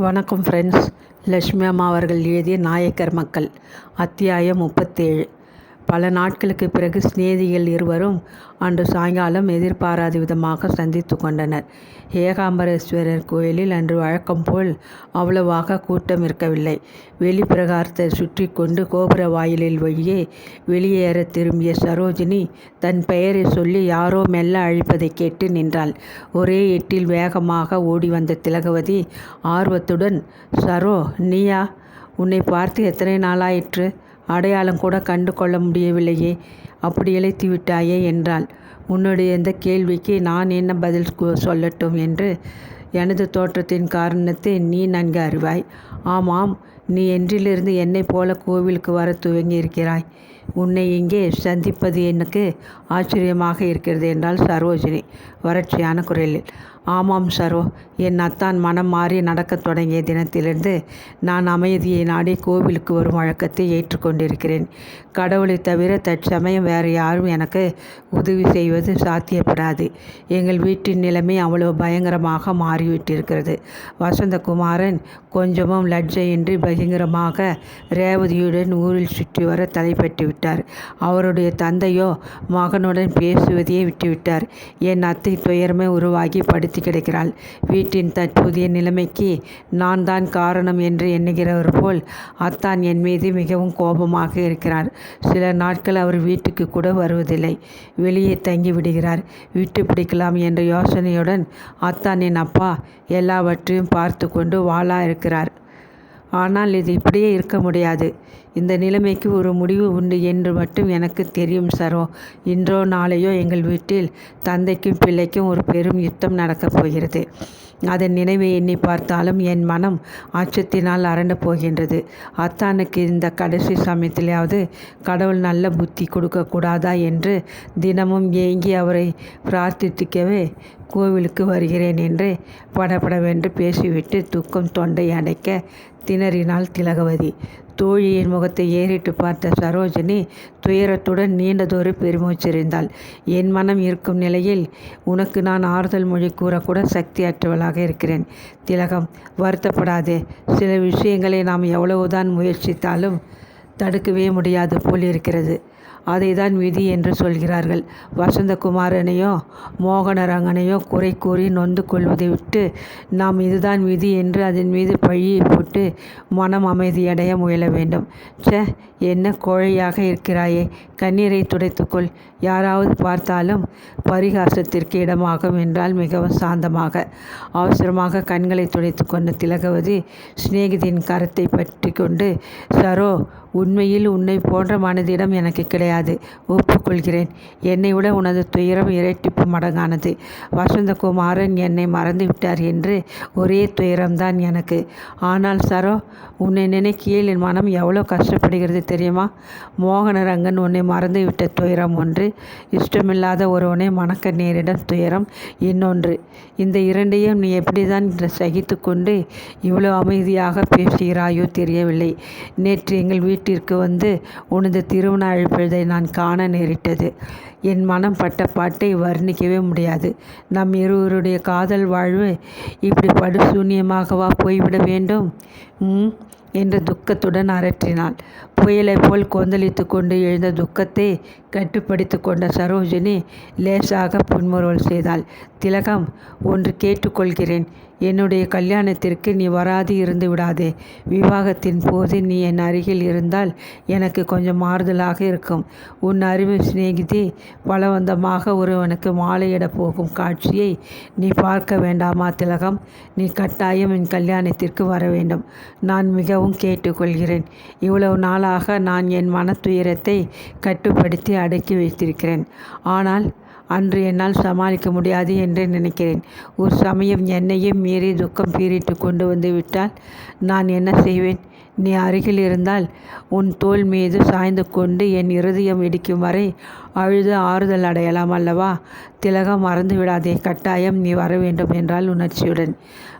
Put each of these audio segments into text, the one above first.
வணக்கம் ஃப்ரெண்ட்ஸ் லட்சுமி அம்மா அவர்கள் எழுதிய நாயக்கர் மக்கள் அத்தியாயம் முப்பத்தேழு. பல நாட்களுக்கு பிறகு சிநேகிகள் இருவரும் அன்று சாயங்காலம் எதிர்பாராத விதமாக சந்தித்து கொண்டனர். ஏகாம்பரேஸ்வரர் கோயிலில் அன்று வழக்கம் போல் அவ்வளவாக கூட்டம் இருக்கவில்லை. வெளிப்பிரகாரத்தை சுற்றி கொண்டு கோபுர வாயிலில் வழியே வெளியேற திரும்பிய சரோஜினி தன் பெயரை சொல்லி யாரோ மெல்ல அழைப்பதை கேட்டு நின்றாள். ஒரே எட்டில் வேகமாக ஓடி வந்த திலகவதி ஆர்வத்துடன் சரோ நீயா? உன்னை பார்த்து எத்தனை நாளாயிற்று? அடையாளம் கூட கண்டு கொள்ள முடியவில்லையே. அப்படி இழைத்து விட்டாயே என்றாள். உன்னுடைய இந்த கேள்விக்கு நான் என்ன பதில் சொல்லட்டும் என்று எனது தோற்றத்தின் காரணத்தை நீ நன்கு அறிவாய். ஆமாம் நீ என்றிலிருந்து என்னை போல கோவிலுக்கு வர துவங்கி இருக்கிறாய் உன்னை இங்கே சந்திப்பது எனக்கு ஆச்சரியமாக இருக்கிறது என்றாள் சரோஜினி. வறட்சியான குரலில் ஆமாம் சரோ என் அத்தான் மனம் மாறி நடக்கத் தொடங்கிய தினத்திலிருந்து நான் அமைதியை நாடி கோவிலுக்கு வரும் வழக்கத்தை ஏற்றுக்கொண்டிருக்கிறேன். கடவுளை தவிர தற்சமயம் வேறு யாரும் எனக்கு உதவி செய்வது சாத்தியப்படாது. எங்கள் வீட்டின் நிலைமை அவ்வளவு பயங்கரமாக மாறிவிட்டிருக்கிறது. வசந்தகுமாரன் கொஞ்சமும் லட்ஜையின்றி பயங்கரமாக ரேவதியுடன் ஊரில் சுற்றி வர தலைப்பட்டு விட்டார். அவருடைய தந்தையோ மகனுடன் பேசுவதையே விட்டுவிட்டார். என் அத்தை துயரமே உருவாகி படுத்து கிடக்கிறாள். வீட்டின் தற்போதைய நிலைமைக்கு நான் தான் காரணம் என்று எண்ணுகிறவர் போல் அத்தான் என் மீது மிகவும் கோபமாக இருக்கிறார். சில நாட்கள் அவர் வீட்டுக்கு கூட வருவதில்லை. வெளியே தங்கி விடுகிறார். விட்டு பிடிக்கலாம் என்ற யோசனையுடன் அத்தான் என் அப்பா எல்லாவற்றையும் பார்த்து கொண்டு வாளா இருக்கிறார். ஆனால் இது இப்படியே இருக்க முடியாது. இந்த நிலைமைக்கு ஒரு முடிவு உண்டு என்று மட்டும் எனக்கு தெரியும் சரோ. இன்றோ நாளையோ எங்கள் வீட்டில் தந்தைக்கும் பிள்ளைக்கும் ஒரு பெரும் யுத்தம் நடக்கப் போகிறது. அதன் நினைவை எண்ணி பார்த்தாலும் என் மனம் அச்சத்தினால் அரண்டு போகின்றது. அத்தானுக்கு இந்த கடைசி சமயத்திலாவது கடவுள் நல்ல புத்தி கொடுக்கக்கூடாதா என்று தினமும் ஏங்கி அவரை பிரார்த்திக்கவே கோவிலுக்கு வருகிறேன் என்று படபடவென்று பேசிவிட்டு துக்கம் தொண்டை அடைக்க திணறினாள் திலகவதி. தோழியின் முகத்தை ஏறிட்டு பார்த்த சரோஜினி துயரத்துடன் நீண்டதொரு பெருமூச்செறிந்தாள். என் மனம் இருக்கும் நிலையில் உனக்கு நான் ஆறுதல் மொழி கூறக்கூட சக்தியற்றவளாக இருக்கிறேன். திலகம் வருத்தப்படாதே. சில விஷயங்களை நாம் எவ்வளவுதான் முயற்சித்தாலும் தடுக்கவே முடியாது போல் இருக்கிறது அதை தான் விதி என்று சொல்கிறார்கள். வசந்தகுமாரனையோ மோகனரங்கனையோ குறை கூறி நொந்து கொள்வதை விட்டு நாம் இதுதான் விதி என்று அதன் மீது பழியை போட்டு மனம் அமைதியடைய முயல வேண்டும். சே என்ன கோழையாக இருக்கிறாயே. கண்ணீரை துடைத்துக்கொள். யாராவது பார்த்தாலும் பரிகாசத்திற்கு இடமாகும் என்றால் மிகவும் சாந்தமாக. அவசரமாக கண்களை துடைத்து கொண்ட திலகவதி சிநேகிதியின் கரத்தை பற்றி கொண்டு சரோ உண்மையில் உன்னை போன்ற மனதிடம் எனக்கு கிடையாது. ஒப்புக்கொள்கிறேன். என்னை விட உனது துயரம் இரட்டிப்பு மடங்கானது. வசந்தகுமாரன் என்னை மறந்து விட்டார் என்று ஒரே துயரம்தான் எனக்கு. ஆனால் சரோ உன்னை நினைக்கையில் என் மனம் எவ்வளோ கஷ்டப்படுகிறது தெரியுமா? மோகனரங்கன் உன்னை மறந்து விட்ட துயரம் ஒன்று இஷ்டமில்லாத ஒருவனை மணக்க நேரிடும் துயரம் இன்னொன்று. இந்த இரண்டையும் நீ எப்படிதான் சகித்து கொண்டு இவ்வளோ அமைதியாக பேசுகிறாயோ தெரியவில்லை. நேற்று எங்கள் வீட்டிற்கு வந்து உனது திருமண அழைப்பதை நான் காண நேரிட்டது. என் மனம் பட்ட பாட்டை வர்ணிக்கவே முடியாது. நம் இருவருடைய காதல் வாழ்வு இப்படி படுசூன்யமாகவா போய்விட வேண்டும்? ம் என்று துக்கத்துடன் அரற்றினாள். புயலைப் போல் கொந்தளித்து கொண்டு எழுந்த துக்கத்தை கட்டுப்படுத்தி கொண்ட சரோஜினி லேசாக புன்முறுவல் செய்தாள். திலகம் ஒன்று கேட்டுக்கொள்கிறேன். என்னுடைய கல்யாணத்திற்கு நீ வராது இருந்து விடாதே. விவாகத்தின் போது நீ என் அருகில் இருந்தால் எனக்கு கொஞ்சம் ஆறுதலாக இருக்கும். உன் அருமை சிநேகிதி பலவந்தமாக ஒருவனுக்கு மாலையிடப் போகும் காட்சியை நீ பார்க்க வேண்டாமா திலகம்? நீ கட்டாயம் என் கல்யாணத்திற்கு வர வேண்டும். நான் மிகவும் கேட்டுக்கொள்கிறேன். இவ்வளவு நாளாக நான் என் மனத்துயரத்தை கட்டுப்படுத்தி அடக்கி வைத்திருக்கிறேன். ஆனால் அன்று என்னால் சமாளிக்க முடியாது என்று நினைக்கிறேன். ஒரு சமயம் என்னையும் மீறி துக்கம் பீறிட்டு கொண்டு வந்து விட்டால் நான் என்ன செய்வேன்? நீ அருகில் இருந்தால் உன் தோல் மீது சாய்ந்து கொண்டு என் இருதயம் இடிக்கும் வரை அழுது ஆறுதல் அடையலாம் அல்லவா? திலகம் மறந்து விடாதே. கட்டாயம் நீ வர வேண்டும் என்றால் உணர்ச்சியுடன்.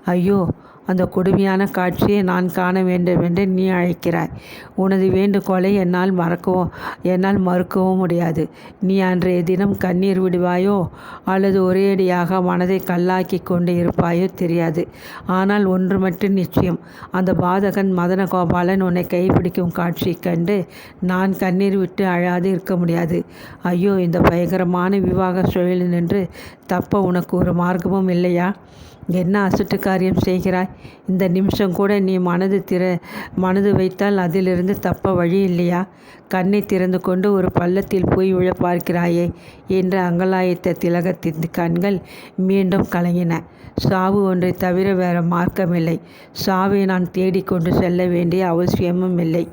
ஐயோ அந்த கொடுமையான காட்சியை நான் காண வேண்டும் என்று நீ அழைக்கிறாய். உனது வேண்டுகோளை என்னால் மறக்கவும் என்னால் மறுக்கவும் முடியாது. நீ அன்றைய தினம் கண்ணீர் விடுவாயோ அல்லது ஒரேடியாக மனதை கல்லாக்கி கொண்டு இருப்பாயோ தெரியாது. ஆனால் ஒன்று மட்டும் நிச்சயம் அந்த பாதகன் மதன கோபாலன் உன்னை கைப்பிடிக்கும் காட்சி கண்டு நான் கண்ணீர் விட்டு அழாது இருக்க முடியாது. ஐயோ இந்த பயங்கரமான விவாக சூழலில் நின்று தப்ப உனக்கு ஒரு மார்க்கமும் இல்லையா? என்ன அசட்டு காரியம் செய்கிறாய்? இந்த நிமிஷம் கூட நீ மனது திற மனது வைத்தால் அதிலிருந்து தப்ப வழி இல்லையா? கண்ணை திறந்து கொண்டு ஒரு பள்ளத்தில் போய் விழ பார்க்கிறாயே என்று அங்கலாயத்த திலகத்தின் கண்கள் மீண்டும் கலங்கின. சாவு ஒன்றை தவிர வேறு மார்க்கமில்லை. சாவை நான் தேடிக்கொண்டு செல்ல வேண்டிய அவசியமும் இல்லை.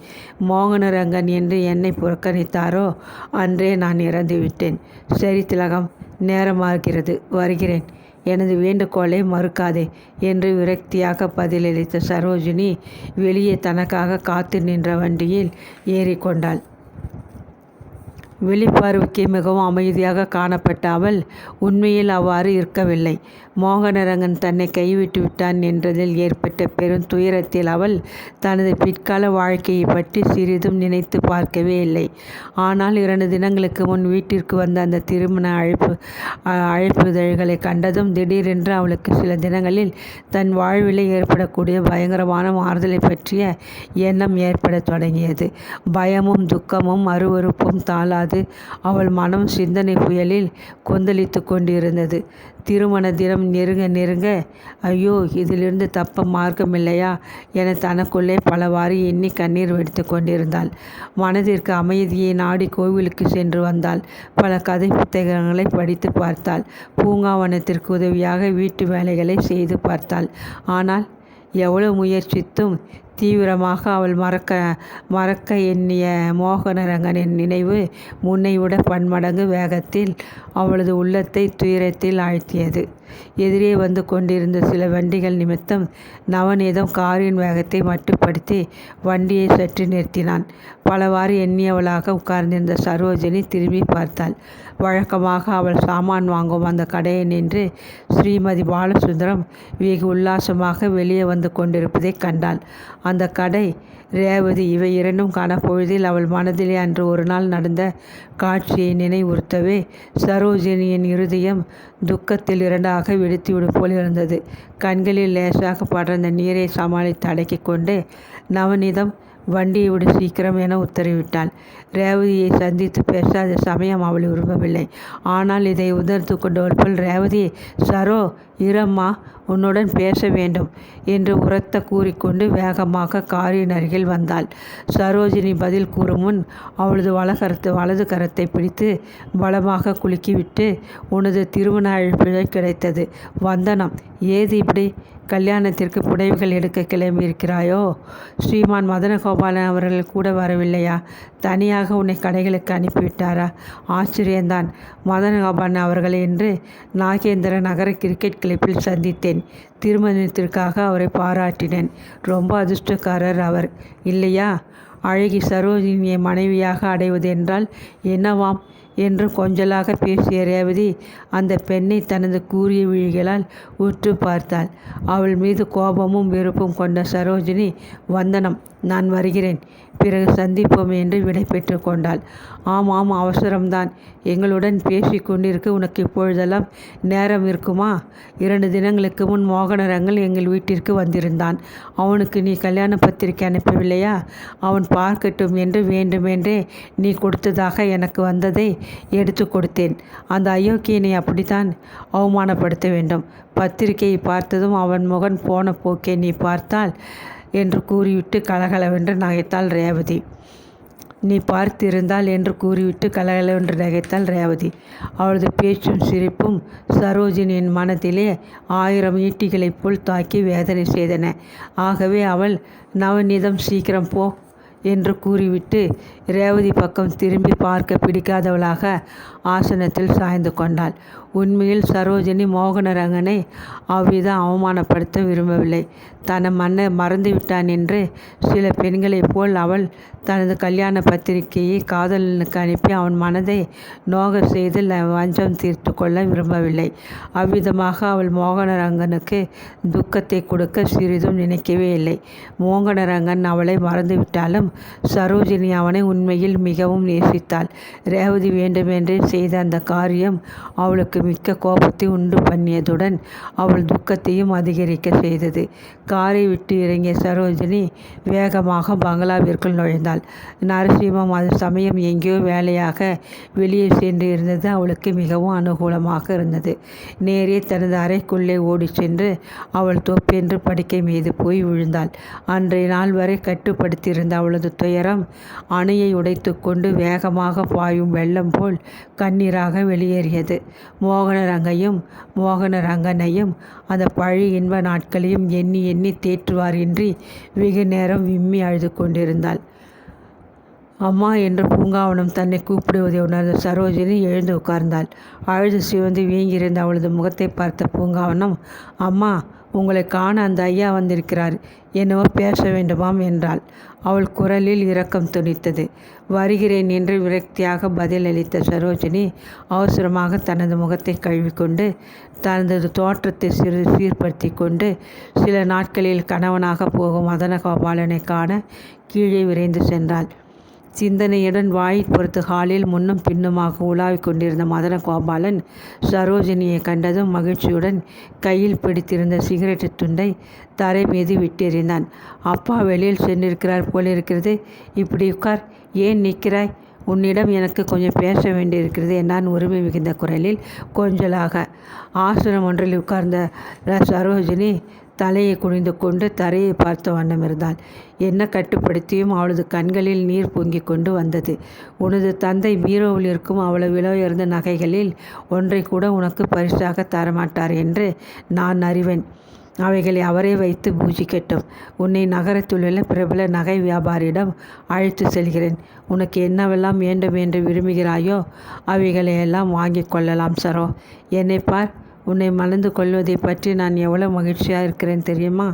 மோகனரங்கன் என்று என்னை புறக்கணித்தாரோ? அன்றே நான் இறந்து விட்டேன் சரி திலகம் நேரமாகிறது. வருகிறேன். எனது வேண்டுகோளை மறுக்காதே என்று விரக்தியாக பதிலளித்த சரோஜினி வெளியே தனக்காக காத்து நின்ற வண்டியில் ஏறிக்கொண்டாள். வெளிப்பார்வைக்கு மிகவும் அமைதியாக காணப்பட்ட அவள் உண்மையில் அவ்வாறு இருக்கவில்லை. மோகனரங்கன் தன்னை கைவிட்டு விட்டான் என்றதில் ஏற்பட்ட பெரும் துயரத்தில் அவள் தனது பிற்கால வாழ்க்கையை பற்றி சிறிதும் நினைத்து பார்க்கவே இல்லை. ஆனால் இரண்டு தினங்களுக்கு முன் வீட்டிற்கு வந்த அந்த திருமண அழைப்பு அழைப்புதழ்களை கண்டதும் திடீரென்று அவளுக்கு சில தினங்களில் தன் வாழ்விலே ஏற்படக்கூடிய பயங்கரமான மாறுதலை பற்றிய எண்ணம் ஏற்படத் தொடங்கியது. பயமும் துக்கமும் அருவறுப்பும் தாளாது அவள் மனம் சிந்தனை புயலில் கொந்தளித்து கொண்டிருந்தது. திருமண தினம் நெருங்க நெருங்க ஐயோ இதிலிருந்து தப்ப மார்க்கமில்லையா என தனக்குள்ளே பலவாறு எண்ணி கண்ணீர் வெடித்து கொண்டிருந்தாள். மனதிற்கு அமைதியை நாடி கோவிலுக்கு சென்று வந்தாள். பல கதை புத்தகங்களை படித்து பார்த்தாள். பூங்காவனத்திற்கு உதவியாக வீட்டு வேலைகளை செய்து பார்த்தாள். ஆனால் எவ்வளவு முயற்சித்தும் தீவிரமாக அவள் மறக்க மறக்க எண்ணிய மோகனரங்கனின் நினைவு முன்னைவிட பன்மடங்கு வேகத்தில் அவளது உள்ளத்தை துயரத்தில் ஆழ்த்தியது. எதிரே வந்து கொண்டிருந்த சில வண்டிகள் நிமித்தம் நவநீதம் காரின் வேகத்தை மட்டுப்படுத்தி வண்டியை சற்று நிறுத்தினான். பலவாறு எண்ணியவளாக உட்கார்ந்திருந்த சரோஜினி திரும்பி பார்த்தாள். வழக்கமாக அவள் சாமான் வாங்கும் அந்த கடையை நின்று ஸ்ரீமதி பாலசுந்தரம் வெகு உல்லாசமாக வெளியே வந்து கொண்டிருப்பதை கண்டாள். அந்த கடை ரேவதி இவை இரண்டும் காணப்பொழுதில் அவள் மனதிலே அன்று ஒரு நாள் நடந்த காட்சியை நினைவுறுத்தவே சரோஜினியின் இருதயம் துக்கத்தில் இரண்டாக வெடித்துவிடும் போல் இருந்தது. கண்களில் லேசாக படர்ந்த நீரை சமாளித்து அடக்கிக் கொண்டு நவநீதம் வண்டியை விட சீக்கிரம் என உத்தரவிட்டாள். ரேவதியை சந்தித்து பேசாத சமயம் அவள் விரும்பவில்லை. ஆனால் இதை உதர்த்து கொண்டவள் போல் ரேவதி சரோ இரம்மா உன்னுடன் பேச வேண்டும் என்று உரத்த கூறிக்கொண்டு வேகமாக காரின் அருகில் வந்தாள். சரோஜினி பதில் கூறும் முன் அவளது வலகரத்து வலது கரத்தை பிடித்து பலமாக குலுக்கிவிட்டு உனது திருமண அழைப்பிழை கிடைத்தது. வந்தனம். ஏது இப்படி? கல்யாணத்திற்கு புடவைகள் எடுக்க கிளம்பியிருக்கிறாயோ? ஸ்ரீமான் மதனகோபாலன் அவர்கள் கூட வரவில்லையா? தனியாக உன்னை கடைகளுக்கு அனுப்பிவிட்டாரா? ஆச்சரியந்தான். மதனகோபாலன் அவர்கள் என்று நாகேந்திர நகர கிரிக்கெட் கிளப்பில் சந்தித்தேன். திருமணத்திற்காக அவரை பாராட்டினேன். ரொம்ப அதிர்ஷ்டக்காரர் அவர். இல்லையா? அழகி சரோஜினியை மனைவியாக அடைவது என்றால் என்னவாம்? என்று கொஞ்சலாக பேசிய ரேவதி அந்த பெண்ணை தனது கூறிய விழிகளால் உற்று பார்த்தாள். அவள் மீது கோபமும் வெறுப்பும் கொண்ட சரோஜினி வந்தனம் நான் வருகிறேன். பிறகு சந்திப்போம் என்று விடை பெற்று கொண்டாள். ஆமாம் அவசரம்தான். எங்களுடன் பேசி கொண்டிருக்க உனக்கு இப்பொழுதெல்லாம் நேரம் இருக்குமா? இரண்டு தினங்களுக்கு முன் மோகனரங்கள் எங்கள் வீட்டிற்கு வந்திருந்தான். அவனுக்கு நீ கல்யாண பத்திரிக்கை அனுப்பவில்லையா? அவன் பார்க்கட்டும் என்று வேண்டுமென்றே நீ கொடுத்ததாக எனக்கு வந்ததை எடுத்து கொடுத்தேன். அந்த அயோக்கியனை அப்படித்தான் அவமானப்படுத்த வேண்டும். பத்திரிகையை பார்த்ததும் அவன் முகன் போன போக்கை நீ பார்த்தால் என்று கூறிவிட்டு கலகலவென்று நகைத்தாள் ரேவதி. நீ பார்த்திருந்தால் என்று கூறிவிட்டு கலகலவென்று நகைத்தாள் ரேவதி. அவளது பேச்சும் சிரிப்பும் சரோஜினியின் மனத்திலே ஆயிரம் ஈட்டிகளைப் போல் தாக்கி வேதனை செய்தன. ஆகவே அவள் நவநீதம் சீக்கிரம் போ என்று கூறிவிட்டு ரேவதி பக்கம் திரும்பி பார்க்க பிடிக்காதவளாக ஆசனத்தில் சாய்ந்து கொண்டாள் உண்மையில் சரோஜினி மோகனரங்கனை அவ்விதம் அவமானப்படுத்த விரும்பவில்லை. தன்னை மன்ன மறந்துவிட்டான் என்று சில பெண்களைப் போல் அவள் தனது கல்யாண பத்திரிகையை காதலனுக்கு அனுப்பி அவன் மனதை நோக செய்து வஞ்சம் தீர்த்து கொள்ள விரும்பவில்லை. அவ்விதமாக அவள் மோகனரங்கனுக்கு துக்கத்தை கொடுக்க சிறிதும் நினைக்கவே இல்லை. மோகனரங்கன் அவளை மறந்துவிட்டாலும் சரோஜினி அவனை உண்மையில் மிகவும் நேசித்தாள். ரேவதி வேண்டுமென்றே செய்த அந்த காரியம் அவளுக்கு மிக்க கோபத்தை உண்டு பண்ணியதுடன் அவள் துக்கத்தையும் அதிகரிக்க செய்தது. காரை விட்டு இறங்கிய சரோஜினி வேகமாக பங்களாவிற்குள் நுழைந்தாள். நரசிம்மம் அது சமயம் எங்கேயோ வேலையாக வெளியே சென்று இருந்தது அவளுக்கு மிகவும் அனுகூலமாக இருந்தது. நேரே தனது அறைக்குள்ளே ஓடிச் சென்று அவள் தொப்பென்று படுக்கை மீது போய் விழுந்தாள். அன்றைய நாள் வரை கட்டுப்படுத்தியிருந்த அவளது துயரம் அணையை உடைத்து கொண்டு வேகமாக பாயும் வெள்ளம் போல் கண்ணீராக வெளியேறியது. மோகன ரங்கையும் மோகன ரங்கனையும் அந்த பழைய இன்ப நாட்களையும் எண்ணி எண்ணி தேற்றுவாரின்றி வெகுநேரம் விம்மி அழுது கொண்டிருந்தாள். அம்மா என்று பூங்காவனம் தன்னை கூப்பிடுவதை உணர்ந்த சரோஜினி எழுந்து உட்கார்ந்தாள். அழுது சிவந்து வீங்கியிருந்த அவளது முகத்தை பார்த்த பூங்காவனம் அம்மா உங்களை காண அந்த ஐயா வந்திருக்கிறார். என்னவோ பேச வேண்டுமாம் என்றாள். அவள் குரலில் இரக்கம் துணித்தது வருகிறேன் என்று விரக்தியாக பதில் அளித்த சரோஜினி அவசரமாக தனது முகத்தை கழுவிக்கொண்டு தனது தோற்றத்தை சிறிது சீர்படுத்திக் கொண்டு சில நாட்களில் கணவனாகப் போகும் மதனகோபாலனை காண கீழே விரைந்து சென்றாள். சிந்தனையுடன் வாயிற்புறத்து ஹாலில் முன்னும் பின்னுமாக உலாவிக் கொண்டிருந்த மதனகோபாலன் சரோஜினியைக் கண்டதும் மகிழ்ச்சியுடன் கையில் பிடித்திருந்த சிகரெட்டு துண்டை தரை மீது விட்டெறிந்தான். அப்பா வெளியில் சென்றிருக்கிறார் போலிருக்கிறது. இப்படி உட்கார். ஏன் நிற்கிறாய்? உன்னிடம் எனக்கு கொஞ்சம் பேச வேண்டியிருக்கிறது என்னான் உரிமை மிகுந்த குரலில் கொஞ்சலாக. ஆசனம் ஒன்றில் உட்கார்ந்த சரோஜினி தலையை குனிந்து கொண்டு தரையை பார்த்த வண்ணம் இருந்தாள் என்ன கட்டுப்படுத்தியும் அவளது கண்களில் நீர் பொங்கிக் கொண்டு வந்தது. உனது தந்தை பீரோவில் இருக்கும் அவ்வளவு விலையுயர்ந்த நகைகளில் ஒன்றை கூட உனக்கு பரிசாக தரமாட்டார் என்று நான் அறிவேன். அவைகளை அவரே வைத்து பூஜிக்கட்டும். உன்னை நகரத்திலுள்ள பிரபல நகை வியாபாரியிடம் அழைத்து செல்கிறேன். உனக்கு என்னவெல்லாம் வேண்டும் என்று விரும்புகிறாயோ அவைகளையெல்லாம் வாங்கிக் கொள்ளலாம் சரோ. என்னை பார். உன்னை மணந்து கொள்வதைப் பற்றி நான் எவ்வளோ மகிழ்ச்சியாக இருக்கிறேன் தெரியுமா?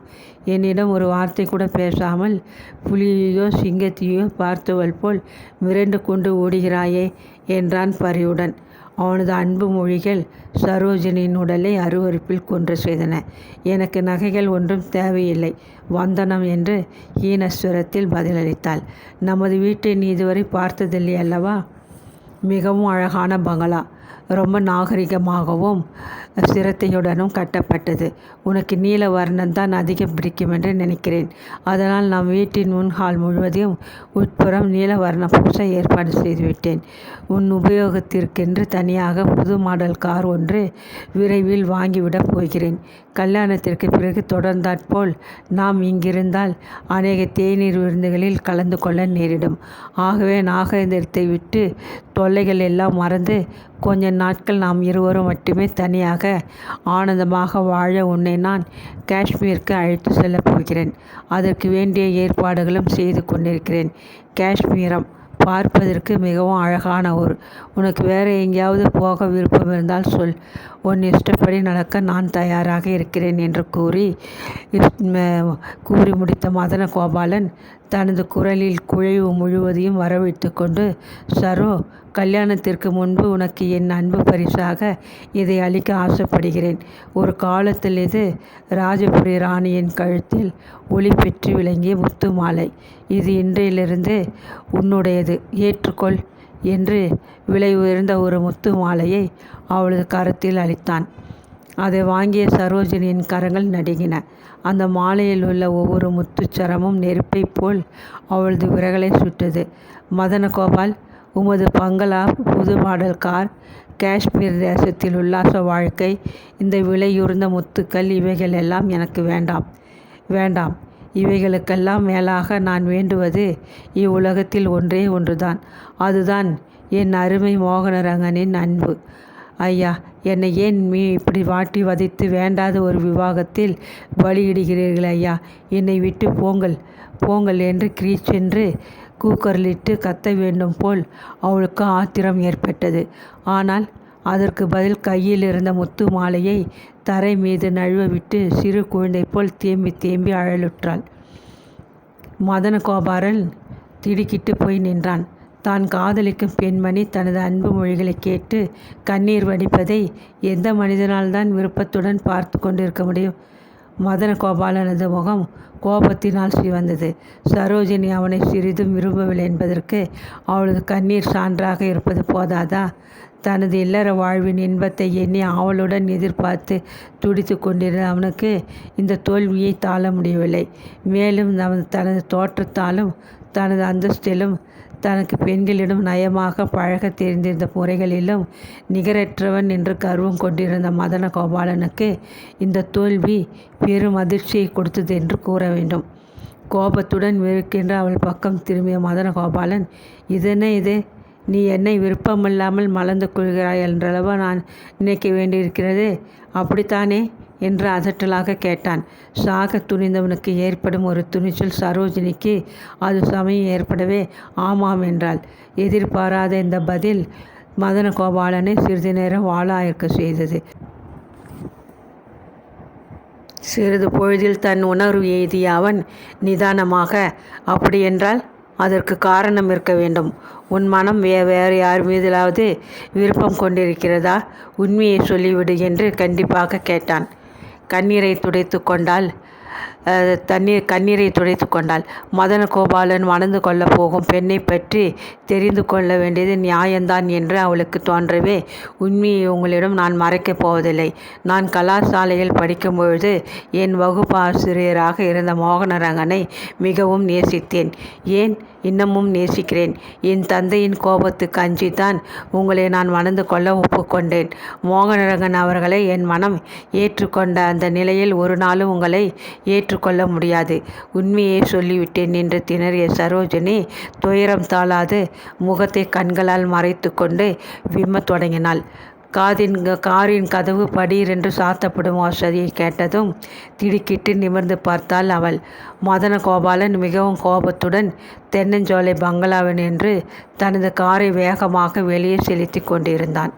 என்னிடம் ஒரு வார்த்தை கூட பேசாமல் புலியையோ சிங்கத்தையோ பார்த்தவள் போல் மிரண்டு கொண்டு ஓடுகிறாயே என்றான் பரிவுடன். அவனது அன்பு மொழிகள் சரோஜினியின் உடலை அருவருப்பில் கொன்று செய்தன. எனக்கு நகைகள் ஒன்றும் தேவையில்லை வந்தனம் என்று ஈனஸ்வரத்தில் பதிலளித்தாள். நமது வீட்டை நீ இதுவரை பார்த்ததில்லையல்லவா? மிகவும் அழகான பங்களா. ரொம்ப நாகரிகமாகவும் சிரத்தையுடனும் கட்டப்பட்டது. உனக்கு நீல வர்ணந்தான் அதிகம் பிடிக்குமென்று நினைக்கிறேன். அதனால் நம் வீட்டின் முன் ஹால் முழுவதையும் உட்புறம் நீல வர்ண பூச ஏற்பாடு செய்துவிட்டேன். உன் உபயோகத்திற்கென்று தனியாக புது மாடல் கார் ஒன்று விரைவில் வாங்கிவிடப் போகிறேன். கல்யாணத்திற்கு பிறகு தொடர்ந்தாற்போல் நாம் இங்கிருந்தால் அநேக தேநீர் விருந்துகளில் கலந்து கொள்ள நேரிடும். ஆகவே நாகரிகத்தை விட்டு தொல்லைகள் எல்லாம் மறந்து கொஞ்ச நாட்கள் நாம் இருவரும் மட்டுமே தனியாக ஆனந்தமாக வாழ உன்னை நான் காஷ்மீருக்கு அழைத்து செல்லப் போகிறேன். அதற்கு வேண்டிய ஏற்பாடுகளும் செய்து கொண்டிருக்கிறேன். காஷ்மீரம் பார்ப்பதற்கு மிகவும் அழகான ஊர். உனக்கு வேறு எங்கேயாவது போக விருப்பம் இருந்தால் சொல். உன் இஷ்டப்படி நடக்க நான் தயாராக இருக்கிறேன் என்று கூறி கூறி முடித்த மதன கோபாலன் தனது குரலில் குழைவு முழுவதையும் வரவழைத்துக் கொண்டு சரோ கல்யாணத்திற்கு முன்பு உனக்கு என் அன்பு பரிசாக இதை அளிக்க ஆசைப்படுகிறேன். ஒரு காலத்தில் இது ராஜபுரி ராணியின் கழுத்தில் ஒளி பெற்று விளங்கிய முத்து மாலை. இது இன்றையிலிருந்து உன்னுடையது. ஏற்றுக்கொள் என்று விலை உயர்ந்த ஒரு முத்து மாலையை அவளது கரத்தில் அளித்தான். அதை வாங்கிய சரோஜினியின் கரங்கள் நடுங்கின. அந்த மாலையில் உள்ள ஒவ்வொரு முத்துச் சரமும் நெருப்பைப் போல் அவளது விரல்களைச் சுட்டது. மதனகோபால் உமது பங்களா புது மாடல் கார் காஷ்மீர் தேசத்தில் உல்லாச வாழ்க்கை இந்த விலையுயர்ந்த முத்துக்கள் இவைகள் எல்லாம் எனக்கு வேண்டாம். வேண்டாம். இவைகளுக்கெல்லாம் மேலாக நான் வேண்டுவது இவ்வுலகத்தில் ஒன்றே ஒன்றுதான். அதுதான் என் அருமை மோகனரங்கனின் அன்பு. ஐயா. என்னை ஏன் இப்படி வாட்டி வதைத்து வேண்டாத ஒரு விவாகத்தில் பலியிடுகிறீர்கள் ஐயா. என்னை விட்டு போங்கள். போங்கள் என்று கிரீச்சென்று கூக்குரலிட்டுக் கத்த வேண்டும் போல் அவளுக்கு ஆத்திரம் ஏற்பட்டது. ஆனால் அதற்கு பதில் கையில் இருந்த முத்து மாலையை தரை மீது நழுவ விட்டு சிறு குழந்தை போல் தேம்பி தேம்பி அழலுற்றாள். மதன கோபாரன் திடுக்கிட்டு போய் நின்றான். தான் காதலிக்கும் பெண்மணி தனது அன்பு மொழிகளை கேட்டு கண்ணீர் வடிப்பதை எந்த மனிதனால்தான் விருப்பத்துடன் பார்த்து கொண்டிருக்க முடியும்? மதன கோபாலனது முகம் கோபத்தினால் சிவந்தது. சரோஜினி அவனை சிறிதும் விரும்பவில்லை என்பதற்கு அவளது கண்ணீர் சான்றாக இருப்பது போதாதா? தனது இல்லற வாழ்வின் இன்பத்தை எண்ணி ஆவலுடன் எதிர்பார்த்து துடித்து கொண்டிருந்த அவனுக்கு இந்த தோல்வியை தாழ முடியவில்லை. மேலும் நமது தனது தோற்றத்தாலும் தனது அந்தஸ்திலும் தனக்கு பெண்களிடம் நயமாக பழக தெரிந்திருந்த முறைகளிலும் நிகரற்றவன் என்று கர்வம் கொண்டிருந்த மதன கோபாலனுக்கு இந்த தோல்வி பெரும் அதிர்ச்சியை கொடுத்தது என்று கூற வேண்டும். கோபத்துடன் வெறுக்கின்ற அவள் பக்கம் திரும்பிய மதன கோபாலன் இதென்ன இது? நீ என்னை விருப்பமில்லாமல் மலர்ந்து கொள்கிறாய் என்றளவா நான் நினைக்க வேண்டியிருக்கிறது. அப்படித்தானே? என்று அதட்டலாக கேட்டான். சாக துணிந்தவனுக்கு ஏற்படும் ஒரு துணிச்சல் சரோஜினிக்கு அது சமயம் ஏற்படவே ஆமாம் என்றாள். எதிர்பாராத இந்த பதில் மதன கோபாலனை சிறிது நேரம் வாழாயிருக்க செய்தது. சிறிது பொழுதில் தன் உணர்வு எய்திய அவன் நிதானமாக அப்படியென்றால் அதற்கு காரணம் இருக்க வேண்டும். உன் மனம் வே வேறு யார் மீதிலாவது விருப்பம் கொண்டிருக்கிறதா? உண்மையை சொல்லிவிடு என்று கண்டிப்பாக கேட்டான். கண்ணீரை துடைத்து கொண்டால் தண்ணீர் கண்ணீரை துடைத்து கொண்டாள். மதன கோபாலன் மணந்து கொள்ளப் போகும் பெண்ணை பற்றி தெரிந்து கொள்ள வேண்டியது நியாயம்தான் என்று அவளுக்கு தோன்றவே உண்மையை உங்களிடம் நான் மறைக்கப் போவதில்லை. நான் கலாசாலையில் படிக்கும்பொழுது என் வகுப்பு ஆசிரியராக இருந்த மோகனரங்கனை மிகவும் நேசித்தேன். ஏன்? இன்னமும் நேசிக்கிறேன். என் தந்தையின் கோபத்துக்கு அஞ்சித்தான் உங்களை நான் மணந்து கொள்ள ஒப்புக்கொண்டேன். மோகனரங்கன் அவர்களை என் மனம் ஏற்றுக்கொண்ட அந்த நிலையில் ஒரு நாளும் உங்களை ஏற்று ஏற்றுக்கொள்ள முடியாது. உண்மையை சொல்லிவிட்டேன் என்று திணறிய சரோஜினி துயரம் தாளாது முகத்தை கண்களால் மறைத்து கொண்டு விம்மத் தொடங்கினாள். காதின் காரின் கதவு படீரென்று சாத்தப்படும் வசதியை கேட்டதும் திடுக்கிட்டு நிமிர்ந்து பார்த்தாள் அவள். மதன கோபாலன் மிகவும் கோபத்துடன் தென்னஞ்சோலை பங்களாவின் என்று தனது காரை வேகமாக வெளியே செலுத்தி கொண்டிருந்தான்.